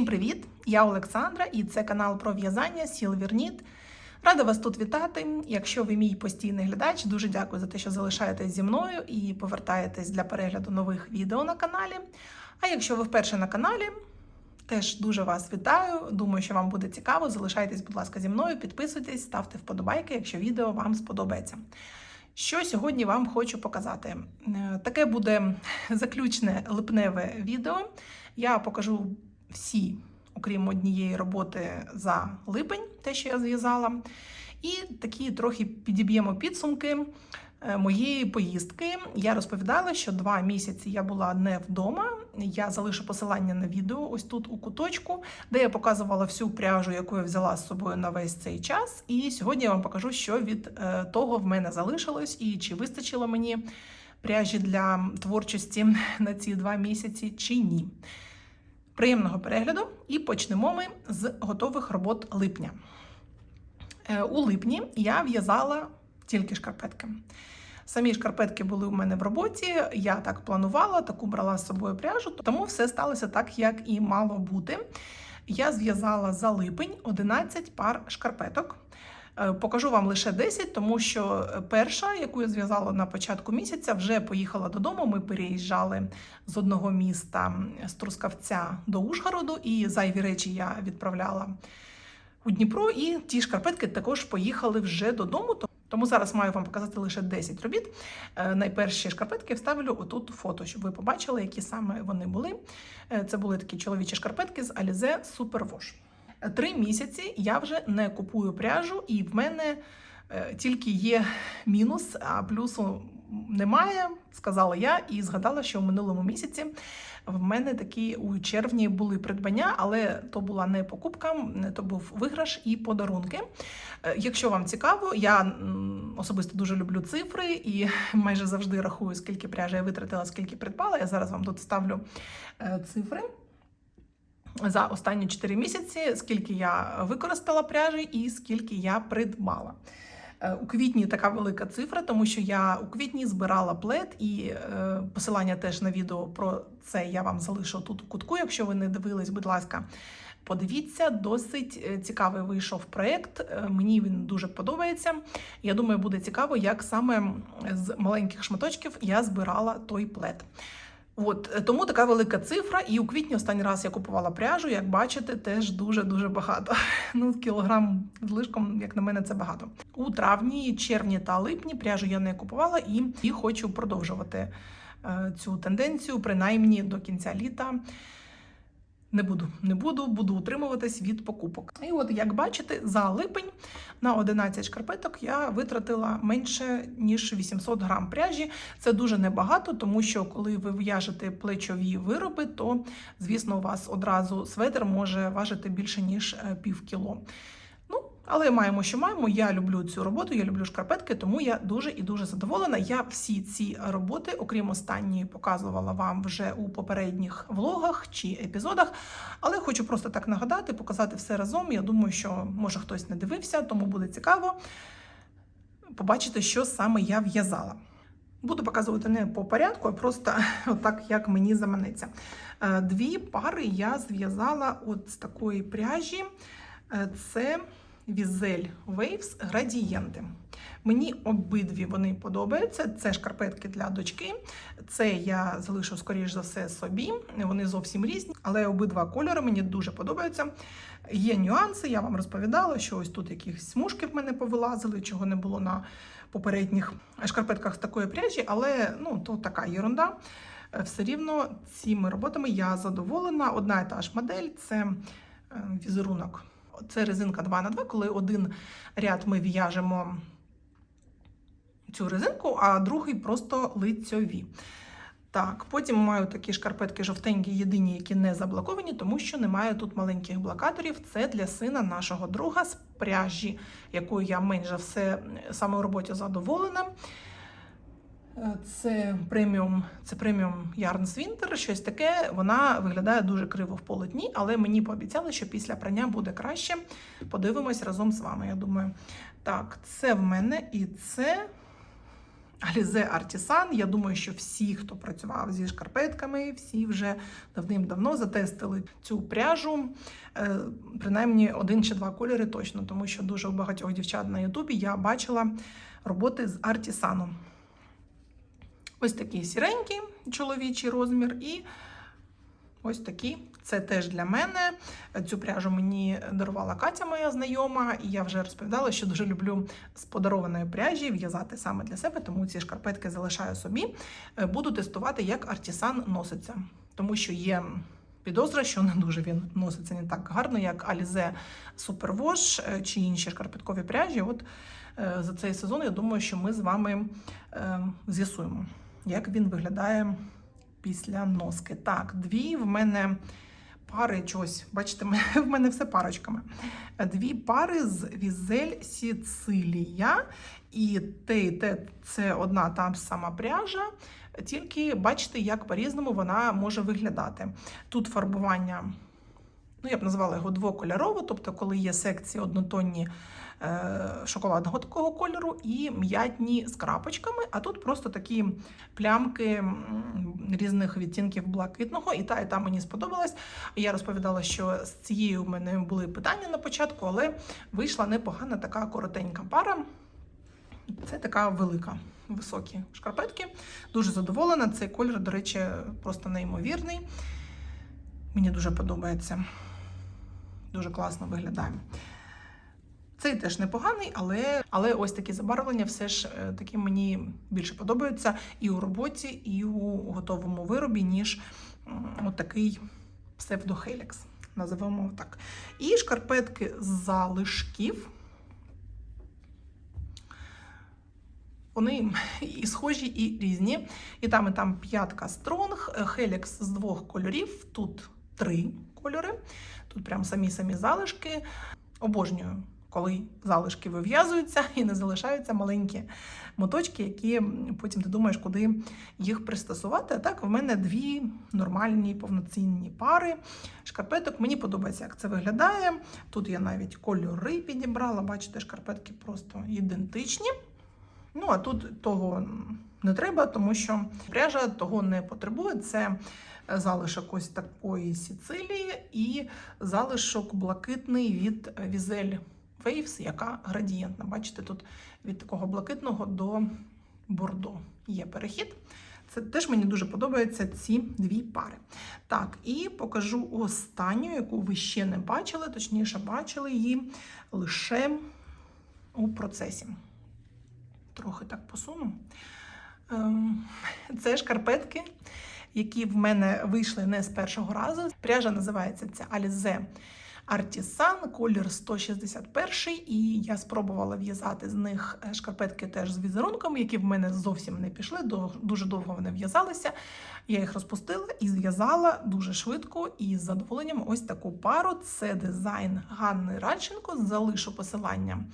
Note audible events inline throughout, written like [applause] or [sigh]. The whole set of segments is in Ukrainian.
Всім привіт! Я Олександра і це канал про в'язання Сілверніт. Рада вас тут вітати. Якщо ви мій постійний глядач, дуже дякую за те, що залишаєтесь зі мною і повертаєтесь для перегляду нових відео на каналі. А якщо ви вперше на каналі, теж дуже вас вітаю. Думаю, що вам буде цікаво. Залишайтесь, будь ласка, зі мною, підписуйтесь, ставте вподобайки, якщо відео вам сподобається. Що сьогодні вам хочу показати? Е, Таке буде заключне липневе відео. Я покажу всі, окрім однієї роботи за липень, те, що я зв'язала. І такі трохи підіб'ємо підсумки е, моєї поїздки. Я розповідала, що два місяці я була не вдома. Я залишу посилання на відео ось тут у куточку, де я показувала всю пряжу, яку я взяла з собою на весь цей час. І сьогодні я вам покажу, що від е, того в мене залишилось, і чи вистачило мені пряжі для творчості на ці два місяці, чи ні. Приємного перегляду і почнемо ми з готових робот липня. Е, У липні я в'язала тільки шкарпетки. Самі шкарпетки були у мене в роботі, я так планувала, таку брала з собою пряжу, тому все сталося так, як і мало бути. Я зв'язала за липень 11 пар шкарпеток. Е, Покажу вам лише 10, тому що перша, яку я зв'язала на початку місяця, вже поїхала додому. Ми переїжджали з одного міста з Трускавця до Ужгороду, і зайві речі я відправляла у Дніпро. І ті шкарпетки також поїхали вже додому. Тому зараз маю вам показати лише 10 робіт. Е, Найперші шкарпетки вставлю отут фото, щоб ви побачили, які саме вони були. Е, Це були такі чоловічі шкарпетки з Alize Superwash. Три місяці я вже не купую пряжу, і в мене е, тільки є мінус, а плюсу немає, сказала я, і згадала, що в минулому місяці в мене такі у червні були придбання, але то була не покупка, то був виграш і подарунки. Е, Якщо вам цікаво, я особисто дуже люблю цифри і [laughs] майже завжди рахую, скільки пряжі я витратила, скільки придбала. Я зараз вам тут ставлю е, цифри за останні 4 місяці, скільки я використала пряжі і скільки я придбала. Е, У квітні така велика цифра, тому що я у квітні збирала плед, і е, посилання теж на відео про це я вам залишу тут у кутку. Якщо ви не дивились, будь ласка, подивіться. Досить е, цікавий вийшов проєкт. Мені він дуже подобається. Я думаю, буде цікаво, як саме з маленьких шматочків я збирала той плед. От е, тому така велика цифра. І у квітні останній раз я купувала пряжу. Як бачите, теж дуже дуже багато. [laughs] Ну, кілограм з лишком, як на мене, це багато. У травні, червні та липні пряжу я не купувала і, і хочу продовжувати е, цю тенденцію, принаймні до кінця літа. Не буду, не буду, буду утримуватись від покупок. І от, як бачите, за липень на 11 шкарпеток я витратила менше ніж 800 грам пряжі. Це дуже небагато, тому що коли ви в'яжете плечові вироби, то звісно у вас одразу светр може важити більше ніж е, пів кіло. Але маємо, що маємо. Я люблю цю роботу, я люблю шкарпетки, тому я дуже і дуже задоволена. Я всі ці роботи, окрім останньої, показувала вам вже у попередніх влогах чи епізодах. Але хочу просто так нагадати, показати все разом. Я думаю, що може хтось не дивився, тому буде цікаво побачити, що саме я в'язала. Буду показувати не по порядку, а просто [laughs] отак, як мені заманеться. Е, Дві пари я зв'язала от з такої пряжі. Е, Це Візель Waves градієнти. Мені обидві вони подобаються. Це шкарпетки для дочки. Це я залишу, скоріш за все, собі. Вони зовсім різні, але обидва кольори мені дуже подобаються. Є нюанси, я вам розповідала, що ось тут якісь смужки в мене повилазили, чого не було на попередніх шкарпетках з такої пряжі, але ну, то така єрунда. Е, Все рівно цими роботами я задоволена. Одна і та ж модель це е, візерунок. Це резинка 2 на 2 коли один ряд ми в'яжемо цю резинку, а другий просто лицьові. Так, потім маю такі шкарпетки жовтенькі, єдині, які не заблоковані, тому що немає тут маленьких блокаторів. Це для сина нашого друга з пряжі, якою я менше все саме у роботі задоволена. Е, Це преміум, це преміум Yarns Winter, щось таке. Вона виглядає дуже криво в полотні, але мені пообіцяли, що після прання буде краще. Подивимось разом з вами. Я думаю, так, це в мене і це Alize Artisan. Я думаю, що всі, хто працював зі шкарпетками, всі вже давним-давно затестили цю пряжу. Е, Принаймні один чи два кольори точно, тому що дуже у багатьох дівчат на Ютубі я бачила роботи з Артісаном. Ось такий сіренький чоловічий розмір і ось такі. Це теж для мене. Цю пряжу мені дарувала Катя, моя знайома, і я вже розповідала, що дуже люблю з подарованої пряжі в'язати саме для себе, тому ці шкарпетки залишаю собі. Е, Буду тестувати, як артісан носиться, тому що є. Підозра, що не дуже він носиться не так гарно, як Alize е, чи інші шкарпеткові пряжі. От е, за цей сезон я думаю, що ми з вами е, з'ясуємо, як він виглядає після носки. Так, дві в мене пари чогось. Бачите, [laughs] в мене все парочками. Дві пари з Візель Сіцилія. І те, і те це одна та сама пряжа. Тільки бачите, як по-різному вона може виглядати. Тут фарбування, ну я б назвала його двокольорове, тобто, коли є секції однотонні е, шоколадного такого кольору і м'ятні з крапочками, а тут просто такі плямки різних відтінків блакитного. І та, і та мені сподобалась. Я розповідала, що з цією в мене були питання на початку, але вийшла непогана така коротенька пара. Це така велика, високі шкарпетки. Дуже задоволена. Цей колір, до речі, просто неймовірний. Мені дуже подобається. Дуже класно виглядає. Цей теж непоганий, але, але ось такі забарвлення все ж е, таки мені більше подобаються і у роботі, і у готовому виробі, ніж м, от такий псевдохелікс. Називаємо так. І шкарпетки з залишків. Вони і схожі, і різні. І там, і там п'ятка стронг, хелікс з двох кольорів. Тут три кольори. Тут прям самі-самі залишки. Обожнюю, коли залишки вив'язуються і не залишаються маленькі моточки, які потім ти думаєш, куди їх пристосувати. А так, в мене дві нормальні повноцінні пари шкарпеток. Мені подобається, як це виглядає. Тут я навіть кольори підібрала. Бачите, шкарпетки просто ідентичні. Ну, а тут того не треба, тому що пряжа того не потребує. Це залишок ось такої Сіцилії і залишок блакитний від Візель Waves, яка градієнтна. Бачите, тут від такого блакитного до бордо є перехід. Це теж мені дуже подобаються ці дві пари. Так, і покажу останню, яку ви ще не бачили, точніше, бачили її лише у процесі трохи так посуну. Ем, Це шкарпетки, які в мене вийшли не з першого разу. Пряжа називається ця Alize Artisan, колір 161 і я спробувала в'язати з них е, шкарпетки теж з візерунками, які в мене зовсім не пішли. Дуже довго вони в'язалися. Я їх розпустила і зв'язала дуже швидко і з задоволенням ось таку пару. Це дизайн Ганни Радченко. Залишу посилання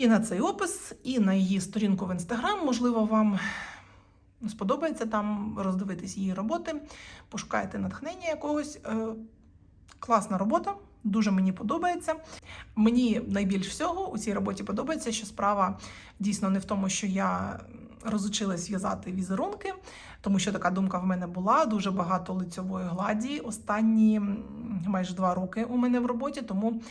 і на цей опис, і на її сторінку в інстаграм. Можливо, вам сподобається там роздивитись її роботи, пошукайте натхнення якогось. Е, Класна робота, дуже мені подобається. Мені найбільш всього у цій роботі подобається, що справа дійсно не в тому, що я розучилась в'язати візерунки, тому що така думка в мене була. Дуже багато лицьової гладі. Останні майже два роки у мене в роботі, тому.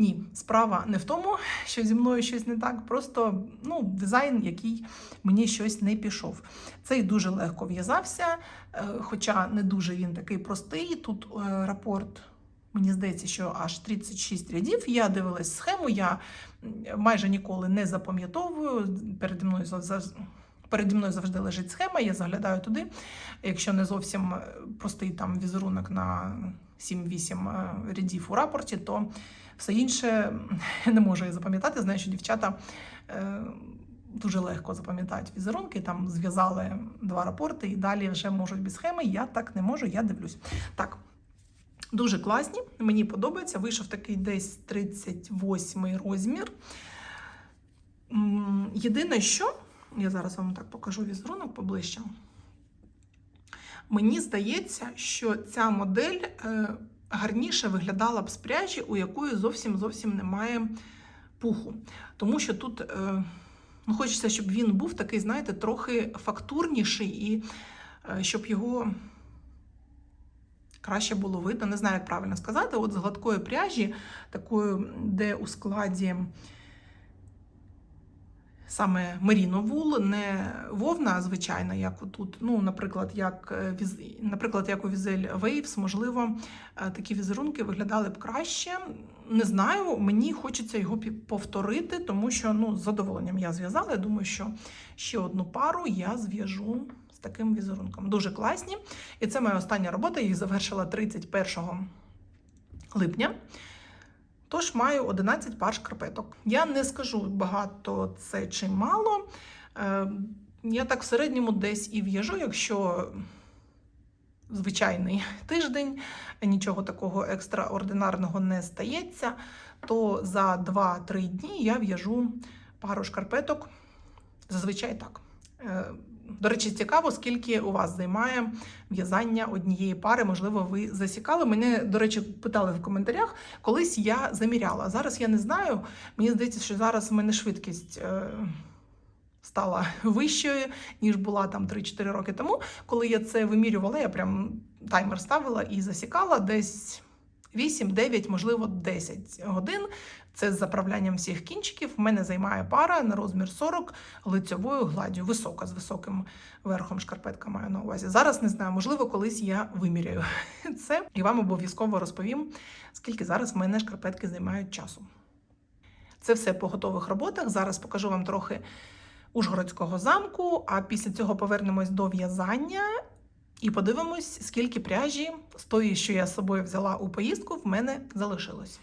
Ні, справа не в тому, що зі мною щось не так, просто ну, дизайн, який мені щось не пішов. Цей дуже легко в'язався, е, хоча не дуже він такий простий. Тут е, рапорт, мені здається, що аж 36 рядів. Я дивилась схему, я майже ніколи не запам'ятовую. Переді мною Переді мною завжди лежить схема, я заглядаю туди. Якщо не зовсім е, простий там візерунок на 7-8 е, рядів у рапорті, то все інше [laughs] не можу я запам'ятати. Знаю, що дівчата е, дуже легко запам'ятають візерунки, там зв'язали два рапорти і далі вже можуть без схеми. Я так не можу, я дивлюсь. Так. Дуже класні, мені подобається. Вийшов такий десь 38 розмір. Єдине, що я зараз вам так покажу візерунок поближче. Мені здається, що ця модель е, гарніше виглядала б з пряжі, у якої зовсім зовсім немає пуху. Тому що тут е, Ну, хочеться, щоб він був такий, знаєте, трохи фактурніший, і е, щоб його краще було видно. Не знаю, як правильно сказати. От з гладкої пряжі, такою, де у складі саме меріно вул, не вовна, звичайна, як отут. Ну, наприклад, як е, наприклад, як у Візель Waves, можливо, е, такі візерунки виглядали б краще. Не знаю, мені хочеться його повторити, тому що ну, з задоволенням я зв'язала. Я думаю, що ще одну пару я зв'яжу таким візерунком. Дуже класні. І це моя остання робота. Я їх завершила 31 липня. Тож маю 11 пар шкарпеток. Я не скажу багато це чи мало. Е, Я так в середньому десь і в'яжу, якщо звичайний [laughs] тиждень, нічого такого екстраординарного не стається, то за 2-3 дні я в'яжу пару шкарпеток. Зазвичай так. До речі, цікаво, скільки у вас займає в'язання однієї пари. Можливо, ви засікали. Мене, до речі, питали в коментарях. Колись я заміряла. Зараз я не знаю. Мені здається, що зараз в мене швидкість е, стала вищою, ніж була там 3-4 роки тому. Коли я це вимірювала, я прям таймер ставила і засікала десь 8, 9, можливо, 10 годин. Це з заправлянням всіх кінчиків. В мене займає пара на розмір 40 лицьовою гладдю, висока, з високим верхом шкарпетка маю на увазі. Зараз не знаю, можливо, колись я виміряю [laughs] це і вам обов'язково розповім, скільки зараз в мене шкарпетки займають часу. Це все по готових роботах. Зараз покажу вам трохи Ужгородського замку, а після цього повернемось до в'язання і подивимось, скільки пряжі з тої, що я з собою взяла у поїздку, в мене залишилось.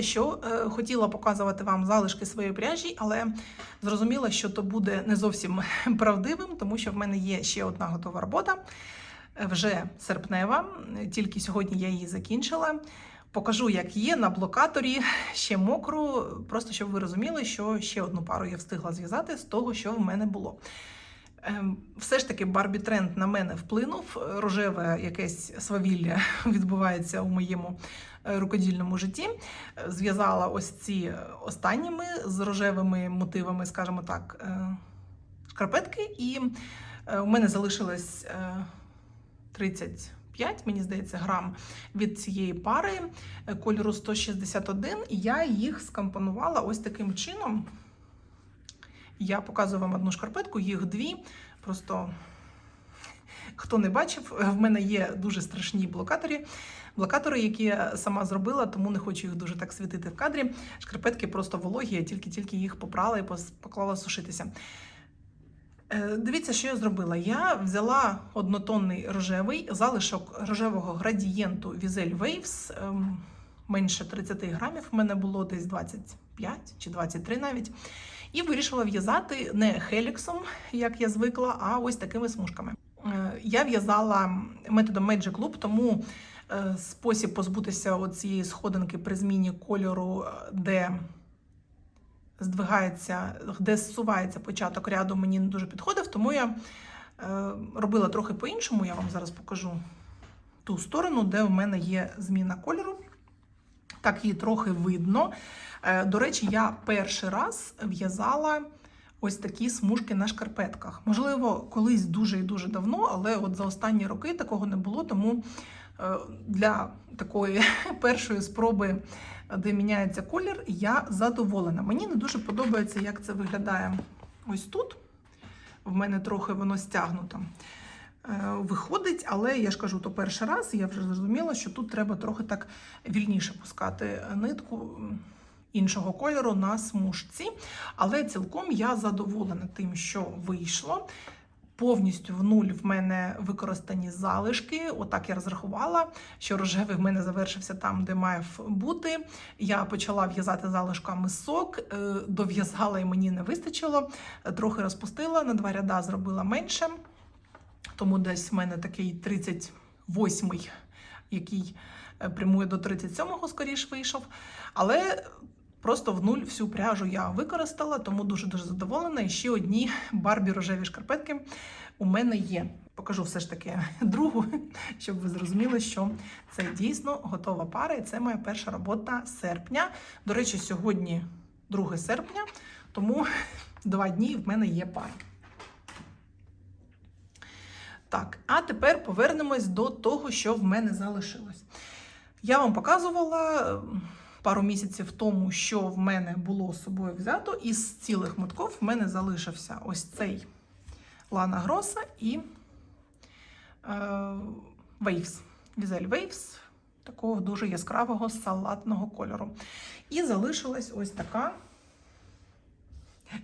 Знаєте, що е, хотіла показувати вам залишки своєї пряжі, але зрозуміла, що то буде не зовсім [laughs] правдивим, тому що в мене є ще одна готова робота, е, вже серпнева. Тільки сьогодні я її закінчила. Покажу, як є на блокаторі [laughs] ще мокру, просто щоб ви розуміли, що ще одну пару я встигла зв'язати з того, що в мене було. Ем, Все ж таки, Барбі тренд на мене вплинув. Рожеве якесь свавілля [laughs] відбувається у моєму е, рукодільному житті. Е, Зв'язала ось ці останніми з рожевими мотивами, скажімо так, е, шкарпетки. І у мене залишилось е, 35, мені здається, грам від цієї пари кольору 161, і я їх скомпонувала ось таким чином. Я показую вам одну шкарпетку, їх дві. Просто хто не бачив, в мене є дуже страшні блокатори. Блокатори, які я сама зробила, тому не хочу їх дуже так світити в кадрі. Шкарпетки просто вологі, я тільки-тільки їх попрала і поклала сушитися. Е, Дивіться, що я зробила. Я взяла однотонний рожевий залишок рожевого градієнту Візель Waves, ем, менше 30 грамів. В мене було десь 25 чи 23 навіть. І вирішила в'язати не хеліксом, як я звикла, а ось такими смужками. Е, Я в'язала методом Magic Loop, тому е, спосіб позбутися цієї сходинки при зміні кольору, е, де здвигається, де зсувається початок ряду, мені не дуже підходив, тому я робила трохи по-іншому. Я вам зараз покажу ту сторону, де в мене є зміна кольору. Так її трохи видно. Е, До речі, я перший раз в'язала ось такі смужки на шкарпетках. Можливо, колись дуже і дуже давно, але от за останні роки такого не було, тому Е, Для такої [laughs] першої спроби, де міняється колір, я задоволена. Мені не дуже подобається, як це виглядає ось тут. В мене трохи воно стягнуто. Е, Виходить, але я ж кажу, то перший раз, я вже зрозуміла, що тут треба трохи так вільніше пускати нитку іншого кольору на смужці. Але цілком я задоволена тим, що вийшло. Повністю в нуль в мене використані залишки. Отак я розрахувала, що рожевий в мене завершився там, де мав бути. Я почала в'язати залишками сок, е, дов'язала і мені не вистачило. Трохи розпустила, на два ряда зробила менше. Тому десь в мене такий 38-й, який е, прямує до 37-го, скоріш вийшов. Але просто в нуль всю пряжу я використала, тому дуже-дуже задоволена. І ще одні барбі рожеві шкарпетки у мене є. Покажу все ж таки другу, [laughs] щоб ви зрозуміли, що це дійсно готова пара, і це моя перша робота серпня. До речі, сьогодні 2 серпня, тому [laughs] два дні в мене є пара. Так, а тепер повернемось до того, що в мене залишилось. Я вам показувала е, пару місяців тому, що в мене було з собою взято, із цілих мотков в мене залишився ось цей Лана Гроса і е. Візель Waves, такого дуже яскравого салатного кольору. І залишилась ось така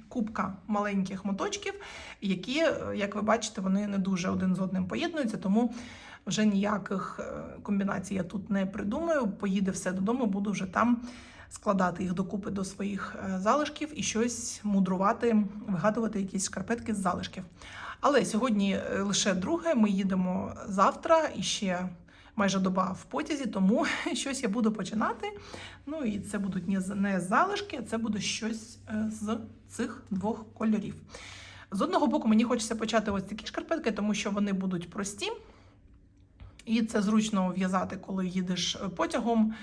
кубка маленьких моточків, які, е, як ви бачите, вони не дуже один з одним поєднуються, тому вже ніяких е, комбінацій я тут не придумаю. Поїде все додому, буду вже там складати їх докупи до своїх е, залишків і щось мудрувати, вигадувати якісь шкарпетки з залишків. Але сьогодні лише друге, ми їдемо завтра і ще майже доба в потязі, тому [laughs] щось я буду починати. Ну і це будуть не не залишки, це буде щось е, з цих двох кольорів. З одного боку, мені хочеться почати ось такі шкарпетки, тому що вони будуть прості. І це зручно в'язати, коли їдеш е, потягом.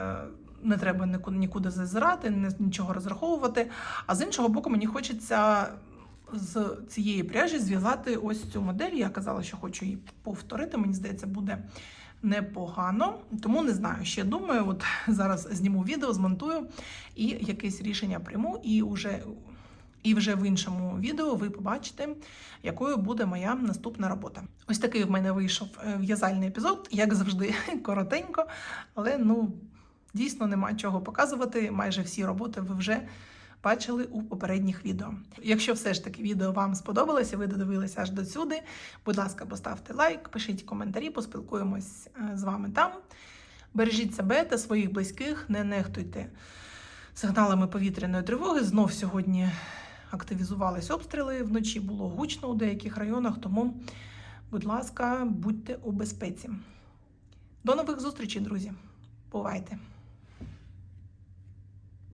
Е, Не треба нікуди зазирати, нічого розраховувати. А з іншого боку, мені хочеться з цієї пряжі зв'язати ось цю модель. Я казала, що хочу її повторити. Мені здається, буде непогано. Тому не знаю. Ще думаю, от [laughs] зараз зніму відео, змонтую і якесь рішення прийму, і вже, і вже в іншому відео ви побачите, якою буде моя наступна робота. Ось такий в мене вийшов е, в'язальний епізод, як завжди, [laughs] коротенько, але ну дійсно нема чого показувати. Майже всі роботи ви вже бачили у попередніх відео. Якщо все ж таки відео вам сподобалося, ви додивилися аж до сюди, будь ласка, поставте лайк, пишіть коментарі, поспілкуємось е, з вами там. Бережіть себе та своїх близьких, не нехтуйте сигналами повітряної тривоги. Знов сьогодні активізувались обстріли. Вночі було гучно у деяких районах, тому, будь ласка, будьте у безпеці. До нових зустрічей, друзі. Бувайте!